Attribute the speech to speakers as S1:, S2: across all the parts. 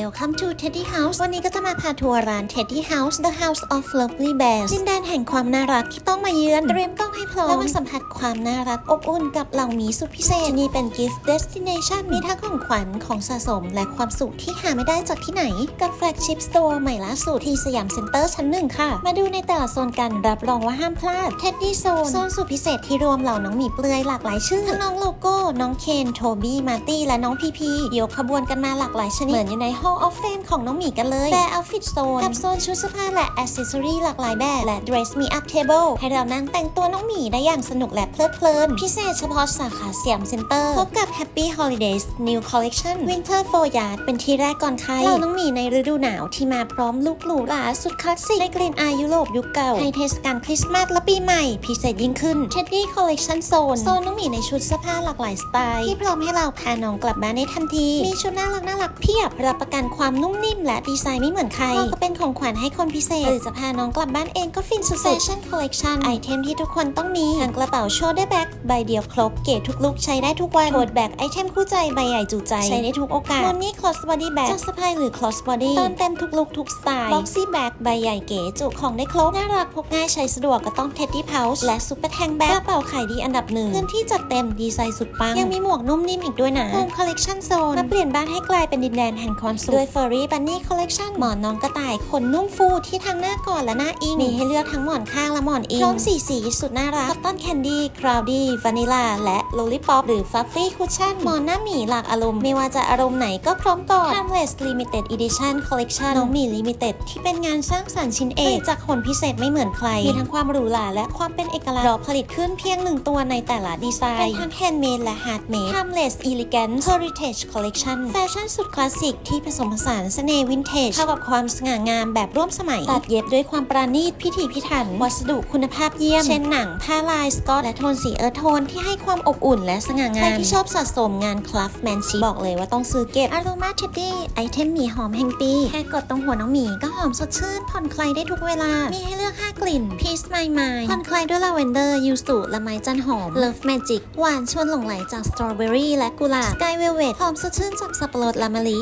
S1: Welcome to Teddy House วันนี้ก็จะมาพาทัวร์ร้าน Teddy House The House of Lovely Bears ดินแดนแห่งความน่ารักที่ต้องมาเยือน เตรียมกล้องให้พร้อม แล้วมาสัมผัสความน่ารักอบอุ่นกับเหล่าหมีสุดพิเศษ ที่นี่เป็น Gift Destination มีทั้งของขวัญของสะสมและความสุขที่หาไม่ได้จากที่ไหน กับ Flagship Store ใหม่ล่าสุดที่สยามเซ็นเตอร์ชั้นหนึ่งค่ะ มาดูในแต่ละโซนกันรับรองว่าห้ามพลาด Teddy Zone โซนสุดพิเศษที่รวมเหล่าน้องหมีเปลือยหลากหลายชื่อทั้งน้องโลโก้ น้องเคน โทบี้ มาร์ตี้ และน้องพีพียกขบวนกันมาหลากหลายชนิดเหมือนอยู่ใน Hall of Fame ของน้องหมีกันเลยแต่ Outfit Zone กับโซนชุดเสื้อผ้าและ Accessory หลากหลายแบบและ Dress Me Up Table ให้เรานั่งแต่งตัวน้องหมีได้อย่างสนุกและเพลิดเพลิน พิเศษเฉพาะสาขาสยามเซ็นเตอร์พบกับ Happy Holidays New Collection Winter for Yard เป็นที่แรกก่อนใครเราน้องหมีในฤดูหนาวที่มาพร้อมลุคหรูหราสุดคลาสสิกในกลิ่นอายยุโรปยุคเก่าให้เทศกาลคริสต์มาสและปีใหม่พิเศษยิ่งขึ้น Teddy Collection Zone โซนน้องหมีในชุดเสื้อผ้าหลากหลายสไตล์ที่พร้อมให้เราพาน้องกลับบ้านได้ทันทีมีชุดน่ารักน่ารักเพียบรับประกันความนุ่มนิ่มและดีไซน์ไม่เหมือนใครก็เป็นของขวัญให้คนพิเศษ หรือจะพาน้องกลับบ้านเองก็ฟินสุดๆ Fashion Collection ไอเทมที่ทุกคนต้องมีทั้งกระเป๋าโชว์ได้แบ็คใบเดียวครบเก๋ทุกลุกใช้ได้ทุกวันโทดแบ็คไอเทมคู่ใจใบใหญ่จุใจ ใช้ได้ทุกโอกาสมอนนี่ cross body bag จะสะพายหรือ cross body เติมเต็มทุกลุกทุกสไตล์ boxy bag ใบใหญ่เก๋จุของได้ครบน่ารักพกง่ายใช้สะดวกก็ต้อง teddy pouch และ super tank bag กระเป๋าขายดีอันดับหนึ่งพื้นที่จัดเต็มดีไซน์สุดปังยังมีหมวกนุ่มนิ่มอีกด้วยนะ home collection zone มาเปลี่ยนบ้านให้กลายเป็นดินแดนแห่งความสุข ด้วย furry bunny collection หมอนน้องกระต่ายขนนุ่มฟูที่ทั้งหน้ากอดและหน้าอิงมีให้เลือกทั้งหมอนข้างและหมอนอิงพร้อมสีสีสุดน่ารัก cotton candy cloudy vanilla และ lollipop หรือ fluffy cushion หมอนหน้าหมีหลากอารมณ์ไม่ว่าจะอารมณ์ไหนก็พร้อมกอด timeless limited edition collection น้องหมี limited ที่เป็นงานสร้างสรรค์ชิ้นเอกจากคนพิเศษไม่เหมือนใคร มีทั้งความหรูหราและความเป็นเอกลักษณ์ราผลิตขึ้นเพียงหนึ่งตัวในแต่ละดีไซน์เป็นทั้ง handmade และ handmade timeless elegant heritage collection แฟชั่นสุดคลาสสิกที่ผสมผสานเสน่ห์วินเทจเข้ากับความสง่างามแบบร่วมสมัย ตัดเย็บด้วยความประณีตพิถีพิถัน วัสดุคุณภาพเยี่ยม เช่นหนัง ผ้าลายสกอตและโทนสีเอิร์ธโทนที่ให้ความอบอุ่นและสง่างาม ใครที่ชอบสะสมงานคราฟแมนชีบอกเลยว่าต้องซื้อเก็บ Aroma Teddy ไอเทมหมีหอมแห่งปี แค่กดตรงหัวน้องหมีก็หอมสดชื่น ผ่อนคลายได้ทุกเวลา มีให้เลือก 5 กลิ่น Peace My Mind ผ่อนคลายด้วยลาเวนเดอร์ยูสุและไม้จันหอม Love Magic หวานชวนหลงไหลจากสตรอเบอรี่และกุหลาบ Sky Velvet หอมสดชื่นจากสับปะรดละมะลิ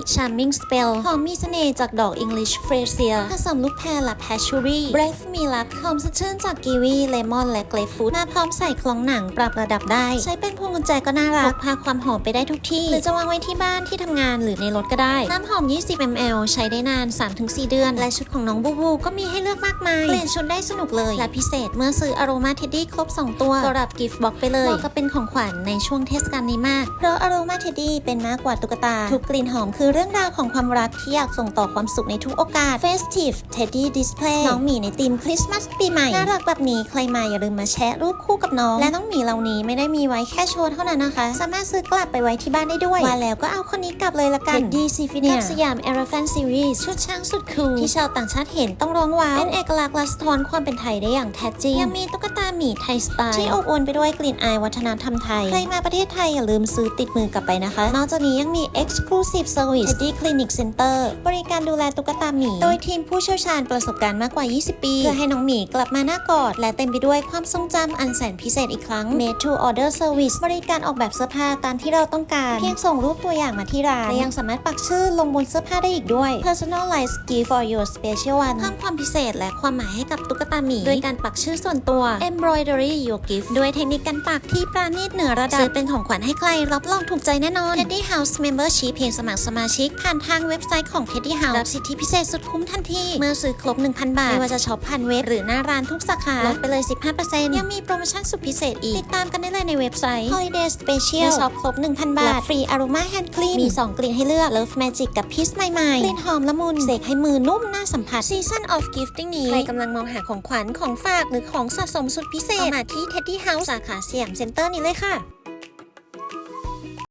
S1: Charming Spell หอมมีเสน่ห์จากดอก English f r e s i a ผสมลูกแพรและ Patchouli Breath Me Luck หอมสดชื่นจากกีวีเลมอนและเกรฟฟูดมาพร้อมใส่คล้องหนังปรับระดับได้ ใช้เป็นพวงกุญแจก็น่ารักพาความหอมไปได้ทุกที่ หรือจะวางไว้ที่บ้านที่ทำงานหรือในรถก็ได้ น้ำหอม 20 ml ใช้ได้นาน 3-4 เดือน และชุดของน้องบูบูก็มีให้เลือกมากมายเปลี่ยนชุดได้สนุกเลย และพิเศษเมื่อซื้อ Aroma Teddy ครบ 2 ตัวก็รับกิฟต์บ็อกไปเลยเหมาะกับเป็นของขวัญในช่วงเทศกาลนี้มาก เพราะ Aroma Teddy เป็นมากกว่าตุ๊กตาทุกกลิ่นหอมคือเรื่องราวของความรักที่อยากส่งต่อความสุขในทุกโอกาส Festive Teddy Display น้องหมีในธีมคริสต์มาสปีใหม่ น่ารักแบบนี้ใครมาอย่าลืมมาแชะรูปคู่กับน้อง และน้องหมีเหล่านี้ไม่ได้มีไว้แค่โชว์เท่านั้นนะคะ สามารถซื้อกลับไปไว้ที่บ้านได้ด้วยว่าแล้วก็เอาคนนี้กลับเลยละกัน Teddy s y p h i n i a กับสยาม Elephant Series ชุดช้างสุดคูลที่ชาวต่างชาติเห็นต้องร้องว้าวเป็นเอกลักษณ์และสะท้อนความเป็นไทยได้อย่างแท้จริงยังมีตุ๊กตาหมีไทยสไตล์ที่อบอวลไปด้วยกลิ่นอายวัฒนธรรมไทย ใครมาประเทศไทยอย่าลืมซื้อติดมือกลับไปนะคะ นอกจากนี้ยังมี Exclusive Service Teddy Clinic Center บริการดูแลตุ๊กตาหมีโดยทีมผู้เชี่ยวชาญประสบการณ์มากกว่า 20 ปี เพื่อให้น้องหมีกลับมาหน้ากอด และเต็มไปด้วยความทรงจำอันแสนพิเศษอีกครั้ง Made to Order Service บริการออกแบบเสื้อผ้าตามที่เราต้องการ เพียงส่งรูปตัวอย่างมาที่ร้านและยังสามารถปักชื่อลงบนเสื้อผ้าได้อีกด้วย Personalized gift for your special one เพิ่มความพิเศษและความหมายให้กับตุ๊กตาหมีโดยการปักชื่อส่วนตัว Embroidery your gift ด้วยเทคนิคการปักที่ปราณีตเหนือระดับซื้อเป็นของขวัญให้ใคร รับรองถูกใจแน่นอน Teddy House Membership เพียงสมัครสมาชิก ผ่านทางเว็บไซต์ของ Teddy House รับสิทธิพิเศษสุดคุ้มทันที เมื่อซื้อครบ 1,000 บาท ไม่ว่าจะช็อปผ่านเว็บหรือหน้าร้านทุกสาขาลดไปเลย 15%ยังมีโปรโมชั่นสุดพิเศษอีก ติดตามกันได้เลยในเว็บไซต์ Holiday Special เมื่อช็อปครบ 1,000 บาทรับฟรี Aroma Hand Cream มี 2 กลิ่นให้เลือก Love Magic กับ Peace My Mind กลิ่นหอมละมุนเสกให้มือนุ่มน่าสัมผัส Season of Gifting นี้ใครกำลังมองหาของขวัญของฝากหรือของสะสมสุดพิเศษมาที่ Teddy House สาขาเสียามเซ็นเตอร์นี้เลยค่ะ